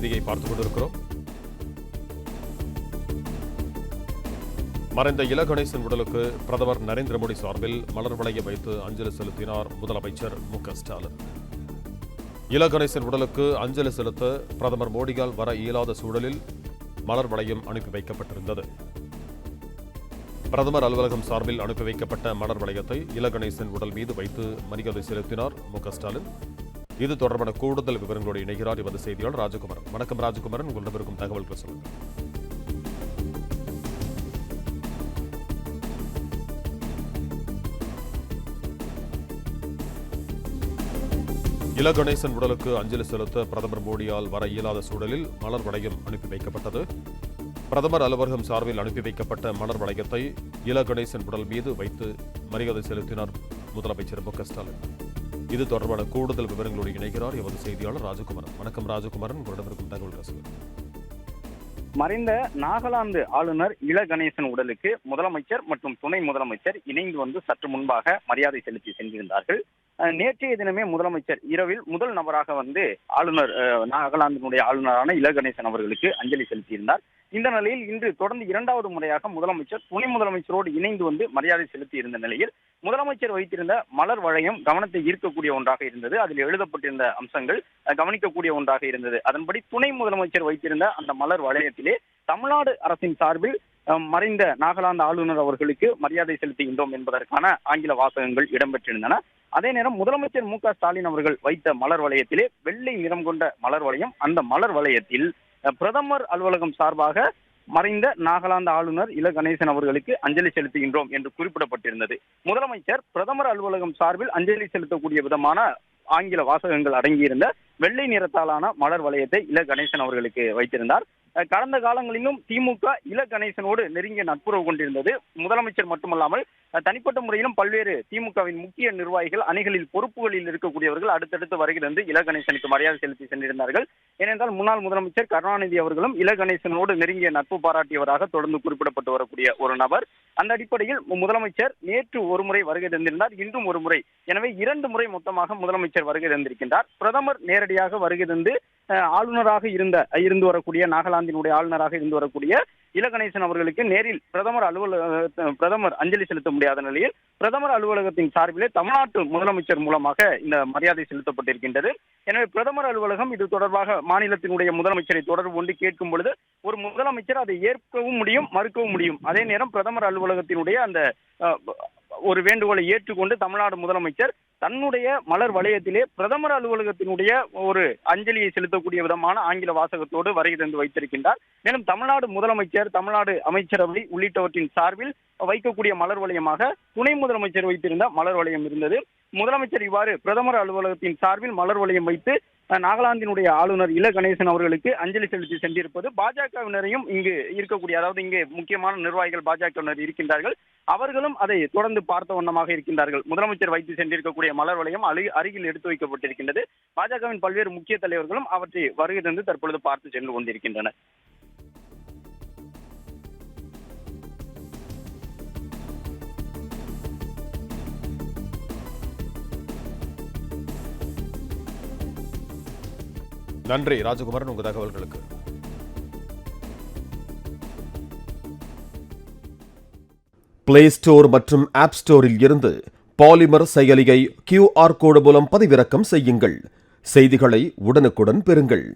செய்தியை பார்த்துக் கொண்டிருக்கிறோம். மறைந்த இல கணேசன் உடலுக்கு பிரதமர் நரேந்திர மோடி சார்பில் மலர் வளைய வைத்து அஞ்சலி செலுத்தினார் முதலமைச்சர் மு க ஸ்டாலின். இல கணேசன் உடலுக்கு அஞ்சலி செலுத்த பிரதமர் மோடியால் வர இயலாத சூழலில் மலர் வளையம் அனுப்பி வைக்கப்பட்டிருந்தது. பிரதமர் அலுவலகம் சார்பில் அனுப்பி வைக்கப்பட்ட மலர் வளையத்தை இல கணேசன் உடல் மீது வைத்து மரியாதை செலுத்தினார் மு ஸ்டாலின். இது தொடர்பான கூடுதல் விவரங்களோடு இணைகிறார் எமது செய்தியாளர் ராஜகுமாரன் வணக்கம் ராஜகுமாரன். உங்களிடம் இருக்கும் தகவல்கள் சொல்லுங்கள். இல கணேசன் உடலுக்கு அஞ்சலி செலுத்த பிரதமர் மோடியால் வர இயலாத சூழலில் மலர் வளையம் அனுப்பி வைக்கப்பட்டது. பிரதமர் அலுவலகம் சார்பில் அனுப்பி வைக்கப்பட்ட மலர் வளையத்தை இல கணேசன் உடல் மீது வைத்து மரியாதை செலுத்தினார் முதலமைச்சர் மு க ஸ்டாலின். இது தொடர்பான கூடுதல் விவரங்களோடு இணைகிறார் எமது செய்தியாளர் ராஜகுமாரன். வணக்கம் ராஜகுமாரன். உங்களிடம் தகவல் சொல்லுங்கள் மறைந்த நாகாலாந்து ஆளுநர் இள கணேசன் உடலுக்கு முதலமைச்சர் மற்றும் துணை முதலமைச்சர் இணைந்து வந்து சற்று முன்பாக மரியாதை செலுத்தி சென்றிருந்தார்கள். நேற்றைய தினமே முதலமைச்சர் இரவில் முதல் நபராக வந்து ஆளுநர் நாகாலாந்தினுடைய ஆளுநரான இள கணேசன் அவர்களுக்கு அஞ்சலி செலுத்தியிருந்தார். இந்த நிலையில் இன்று தொடர்ந்து இரண்டாவது முறையாக முதலமைச்சர் துணை முதலமைச்சரோடு இணைந்து வந்து மரியாதை செலுத்தி இருந்த நிலையில் முதலமைச்சர் வைத்திருந்த மலர் வளையம் கவனத்தை ஈர்க்கக்கூடிய ஒன்றாக இருந்தது. அதில் எழுதப்பட்டிருந்த அம்சங்கள் கவனிக்கக்கூடிய ஒன்றாக இருந்தது. அதன்படி துணை முதலமைச்சர் வைத்திருந்த அந்த மலர் வளையத்திலே தமிழ்நாடு அரசின் சார்பில் மறைந்த நாகாலாந்து ஆளுநர் அவர்களுக்கு மரியாதை செலுத்துகின்றோம் என்பதற்கான ஆங்கில வாசகங்கள் இடம்பெற்றிருந்தன. அதே நேரம் முதலமைச்சர் மு ஸ்டாலின் அவர்கள் வைத்த மலர் வளையத்திலே வெள்ளை நிறம் கொண்ட மலர் வளையம் அந்த மலர் வளையத்தில் பிரதமர் அலுவலகம் சார்பாக மறைந்த நாகாலாந்து ஆளுநர் இல கணேசன் அவர்களுக்கு அஞ்சலி செலுத்துகின்றோம் என்று குறிப்பிடப்பட்டிருந்தது. முதலமைச்சர் பிரதமர் அலுவலகம் சார்பில் அஞ்சலி செலுத்தக்கூடிய விதமான ஆங்கில வாசகங்கள் அடங்கியிருந்த வெள்ளை நிறத்தாலான மலர் வளையத்தை இல கணேசன் அவர்களுக்கு வைத்திருந்தார். கடந்த காலங்களிலும் திமுக இல கணேசனோடு நெருங்கிய நட்புறவு கொண்டிருந்தது. முதலமைச்சர் மட்டுமல்லாமல் தனிப்பட்ட முறையிலும் பல்வேறு திமுகவின் முக்கிய நிர்வாகிகள் அணிகளில் பொறுப்புகளில் இருக்கக்கூடியவர்கள் அடுத்தடுத்து வருகிறது இல கணேசனுக்கு மரியாதை செலுத்தி சென்றிருந்தார்கள். ஏனென்றால் முன்னாள் முதலமைச்சர் கருணாநிதி அவர்களும் இல கணேசனோடு நெருங்கிய நட்பு பாராட்டியவராக தொடர்ந்து குறிப்பிடப்பட்டு வரக்கூடிய ஒரு நபர். அந்த அடிப்படையில் முதலமைச்சர் நேற்று ஒரு முறை வருகை தந்திருந்தார். இன்றும் ஒரு முறை எனவே இரண்டு முறை மொத்தமாக முதலமைச்சர் வருகை தந்திருக்கின்றார். பிரதமர் நேரடியாக வருகை தந்து ஆளுநராக இருந்த இருந்து வரக்கூடிய நாகாலாந்தினுடைய ஆளுநராக இருந்து வரக்கூடிய இலகணேசன் அவர்களுக்கு நேரில் பிரதமர் அலுவலக பிரதமர் அஞ்சலி செலுத்த முடியாத நிலையில் பிரதமர் அலுவலகத்தின் சார்பிலே தமிழ்நாட்டு முதலமைச்சர் மூலமாக இந்த மரியாதை செலுத்தப்பட்டிருக்கின்றது. எனவே பிரதமர் அலுவலகம் இது தொடர்பாக மாநிலத்தினுடைய முதலமைச்சரை தொடர்பு கொண்டு கேட்கும் பொழுது ஒரு முதலமைச்சர் அதை ஏற்கவும் முடியும் மறுக்கவும் முடியும். அதே நேரம் பிரதமர் அலுவலகத்தினுடைய அந்த ஒரு வேண்டுகோளை ஏற்றுக்கொண்டு தமிழ்நாடு முதலமைச்சர் தன்னுடைய மலர் வளையத்திலே பிரதமர் அலுவலகத்தினுடைய ஒரு அஞ்சலியை செலுத்தக்கூடிய விதமான ஆங்கில வாசகத்தோடு வருகை தந்து வைத்திருக்கின்றார். மேலும் தமிழ்நாடு முதலமைச்சர் தமிழ்நாடு அமைச்சரவை உள்ளிட்டவற்றின் சார்பில் வைக்கக்கூடிய மலர் வளையமாக துணை முதலமைச்சர் வைத்திருந்த மலர் வளையம் இருந்தது. முதலமைச்சர் இவ்வாறு பிரதமர் அலுவலகத்தின் சார்பில் மலர் வளையம் வைத்து நாகாலாந்தினுடைய ஆளுநர் இல கணேசன் அவர்களுக்கு அஞ்சலி செலுத்தி சென்றிருப்பது பாஜகவினரையும் இங்கு இருக்கக்கூடிய அதாவது இங்கே முக்கியமான நிர்வாகிகள் பாஜகவினர் இருக்கின்றார்கள். அவர்களும் அதை தொடர்ந்து பார்த்த வண்ணமாக இருக்கின்றார்கள். முதலமைச்சர் வைத்து சென்றிருக்கக்கூடிய மலர் வளையம் அருகில் எடுத்து வைக்கப்பட்டிருக்கின்றது. பாஜகவின் பல்வேறு முக்கிய தலைவர்களும் அவற்றை வருகை தந்து தற்பொழுது பார்த்து சென்று கொண்டிருக்கின்றனர். நன்றி ராஜகுமாரன் உங்கள் தகவல்களுக்கு. பிளே ஸ்டோர் மற்றும் ஆப் ஸ்டோரில் இருந்து பாலிமர் செயலியை கியூஆர் கோடு மூலம் பதிவிறக்கம் செய்யுங்கள். செய்திகளை உடனுக்குடன் பெறுங்கள்.